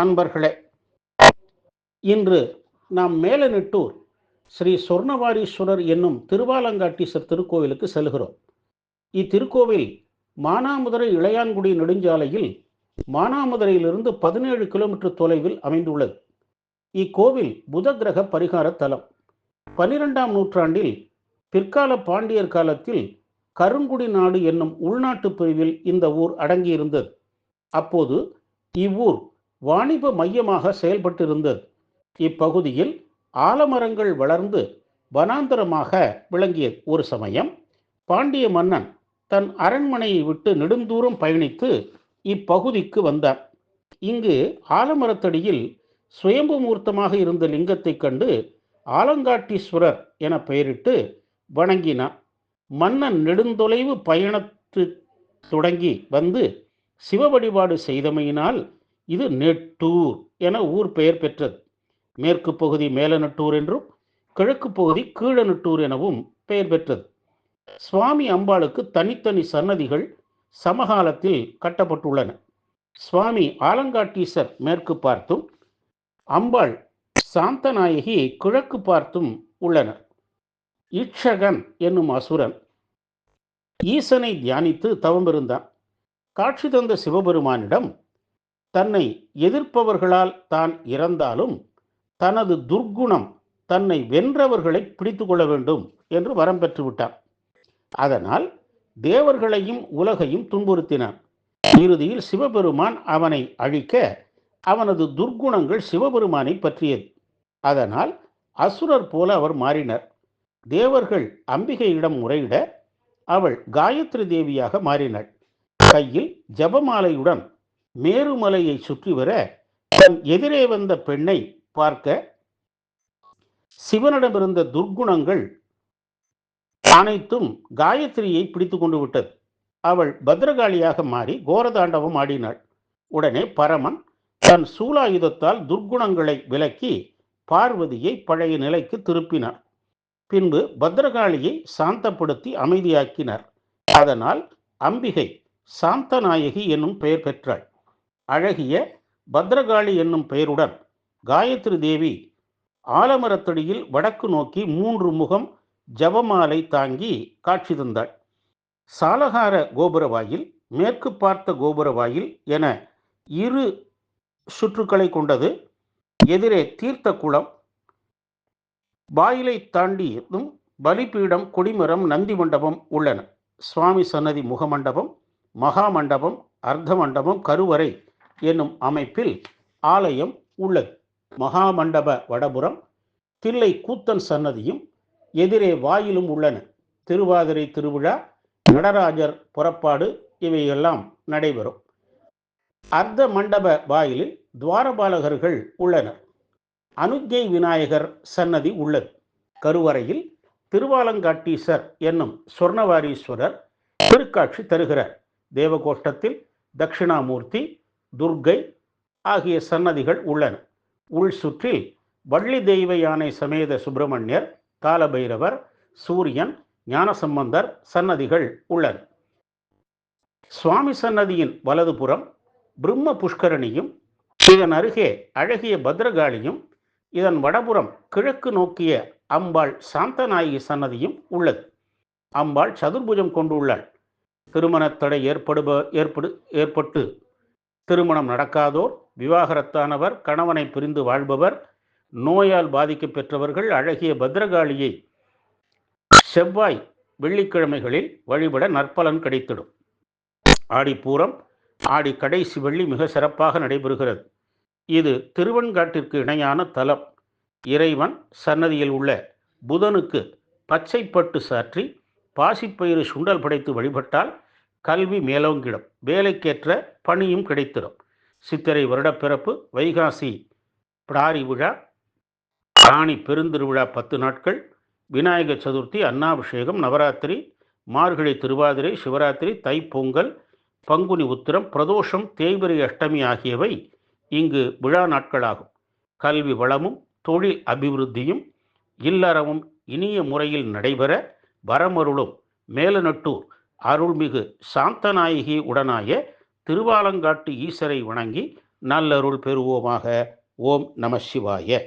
அன்பர்களே இன்று நாம் மேலநெட்டூர் ஸ்ரீ சொர்ணவாரீஸ்வரர் என்னும் திருவாலங்காட்டீசர் திருக்கோவிலுக்கு செல்கிறோம். இத்திருக்கோவில் மானாமதுரை இளையான்குடி நெடுஞ்சாலையில் மானாமதுரையிலிருந்து பதினேழு கிலோமீட்டர் தொலைவில் அமைந்துள்ளது. இக்கோவில் புத கிரக பரிகார தலம். பனிரெண்டாம் நூற்றாண்டில் பிற்கால பாண்டியர் காலத்தில் கருங்குடி நாடு என்னும் உள்நாட்டு பிரிவில் இந்த ஊர் அடங்கியிருந்தது. அப்போது இவ்வூர் வாணிப மையமாக செயல்பட்டிருந்தது இப்பகுதியில் ஆலமரங்கள் வளர்ந்து வனாந்தரமாக விளங்கியது ஒரு சமயம் பாண்டிய மன்னன் தன் அரண்மனையை விட்டு நெடுந்தூரம் பயணித்து இப்பகுதிக்கு வந்தார் இங்கு ஆலமரத்தடியில் சுயம்புமூர்த்தமாக இருந்த லிங்கத்தைக் கண்டு ஆலங்காட்டீஸ்வரர் என பெயரிட்டு வணங்கினார் மன்னன் நெடுந்தொலைவு பயணத்து தொடங்கி வந்து சிவ வழிபாடு செய்தமையினால் இது நெட்டூர் என ஊர் பெயர் பெற்றது. மேற்கு பகுதி மேலநட்டூர் என்றும் கிழக்கு பகுதி கீழநட்டூர் எனவும் பெயர் பெற்றது. சுவாமி அம்பாளுக்கு தனித்தனி சன்னதிகள் சமகாலத்தில் கட்டப்பட்டுள்ளன. சுவாமி ஆலங்காட்டீசர் மேற்கு பார்த்தும் அம்பாள் சாந்தநாயகி கிழக்கு பார்த்தும் உள்ளனர். இட்சகன் என்னும் அசுரன் ஈசனை தியானித்து தவமிருந்தான். காட்சி தந்த சிவபெருமானிடம் தன்னை எதிர்ப்பவர்களால் தான் இறந்தாலும் தனது துர்க்குணம் தன்னை வென்றவர்களை பிடித்து கொள்ள வேண்டும் என்று வரம் பெற்று விட்டான். அதனால் தேவர்களையும் உலகையும் துன்புறுத்தினான். இறுதியில் சிவபெருமான் அவனை அழிக்க அவனது துர்க்குணங்கள் சிவபெருமானை பற்றியது. அதனால் அசுரர் போல அவர் மாறினர். தேவர்கள் அம்பிகையிடம் முறையிட அவள் காயத்ரி தேவியாக மாறினாள். கையில் ஜபமாலையுடன் மேருமலையை சுற்றி வர தன் எதிரே வந்த பெண்ணை பார்க்க சிவனிடமிருந்த துர்க்குணங்கள் அனைத்தும் காயத்ரியை பிடித்து கொண்டு விட்டது. அவள் பத்ரகாளியாக மாறி கோரதாண்டவம் ஆடினாள். உடனே பரமன் தன் சூலாயுதத்தால் துர்க்குணங்களை விலக்கி பார்வதியை பழைய நிலைக்கு திருப்பினார். பின்பு பத்ரகாளியை சாந்தப்படுத்தி அமைதியாக்கினார். அதனால் அம்பிகை சாந்தநாயகி என்னும் பெயர் பெற்றாள். அழகிய பத்ரகாளி என்னும் பெயருடன் காயத்ரி தேவி ஆலமரத்தடியில் வடக்கு நோக்கி மூன்று முகம் ஜபமாலை தாங்கி காட்சி தந்தாள். சாலகார கோபுரவாயில் மேற்கு பார்த்த கோபுரவாயில் என இரு சுற்றுக்களை கொண்டது. எதிரே தீர்த்த குளம். வாயிலை தாண்டியதும் பலிபீடம் கொடிமரம் நந்தி மண்டபம் உள்ளன. சுவாமி சன்னதி முகமண்டபம் மகா மண்டபம் அர்த்த மண்டபம் கருவறை என்னும் அமைப்பில் ஆலயம் உள்ளது. மகா மண்டப வடபுறம் தில்லை கூத்தன் சன்னதியும் எதிரே வாயிலும் உள்ளன. திருவாதிரை திருவிழா நடராஜர் புறப்பாடு இவையெல்லாம் நடைபெறும். அர்த்த மண்டப வாயிலில் துவாரபாலகர்கள் உள்ளனர். அனுஜை விநாயகர் சன்னதி உள்ளது. கருவறையில் திருவாலங்காட்டீசர் என்னும் சொர்ணவாரீஸ்வரர் திருக்காட்சி தருகிறார். தேவகோஷ்டத்தில் தட்சிணாமூர்த்தி துர்க்கை ஆகிய சன்னதிகள் உள்ளன. உள் சுற்றில் வள்ளி தெய்வ யானை சமேத சுப்பிரமணியர் காலபைரவர் சூரியன் ஞானசம்பந்தர் சன்னதிகள் உள்ளன. சுவாமி சன்னதியின் வலதுபுறம் பிரம்ம புஷ்கரணியும் இதன் அருகே அழகிய பத்ரகாளியும் இதன் வடபுறம் கிழக்கு நோக்கிய அம்பாள் சாந்தநாயகி சன்னதியும் உள்ளது. அம்பாள் சதுர்புஜம் கொண்டுள்ளாள். திருமணத் தடை ஏற்படுப ஏற்படு ஏற்பட்டு திருமணம் நடக்காதோர் விவாகரத்தானவர் கணவனை பிரிந்து வாழ்பவர் நோயால் பாதிக்க பெற்றவர்கள் அழகிய பத்ரகாளியை செவ்வாய் வெள்ளிக்கிழமைகளில் வழிபட நற்பலன் கிடைத்திடும். ஆடிப்பூரம் ஆடி கடைசி வெள்ளி மிக சிறப்பாக நடைபெறுகிறது. இது திருவன்காட்டிற்கு இணையான தலம். இறைவன் சன்னதியில் உள்ள புதனுக்கு பச்சைப்பட்டு சாற்றி பாசிப்பயிறு சுண்டல் படைத்து வழிபட்டால் கல்வி மேலோங்கிடும். வேலைக்கேற்ற பணியும் கிடைத்திடும். சித்திரை வருடப்பிறப்பு வைகாசி பிடாரி விழா ராணி பெருந்திருவிழா பத்து நாட்கள் விநாயகர் சதுர்த்தி அன்னாபிஷேகம் நவராத்திரி மார்கழி திருவாதிரை சிவராத்திரி தைப்பொங்கல் பங்குனி உத்திரம் பிரதோஷம் தேய்பிரை அஷ்டமி ஆகியவை இங்கு விழா நாட்களாகும். கல்வி வளமும் தொழில் அபிவிருத்தியும் இல்லறமும் இனிய முறையில் நடைபெற வரமருளும் மேலநட்டூர் அருள்மிகு சாந்தநாயகி உடனாய திருவாலங்காட்டு ஈசரை வணங்கி நல்லருள் பெறுவோமாக. ஓம் நம சிவாய.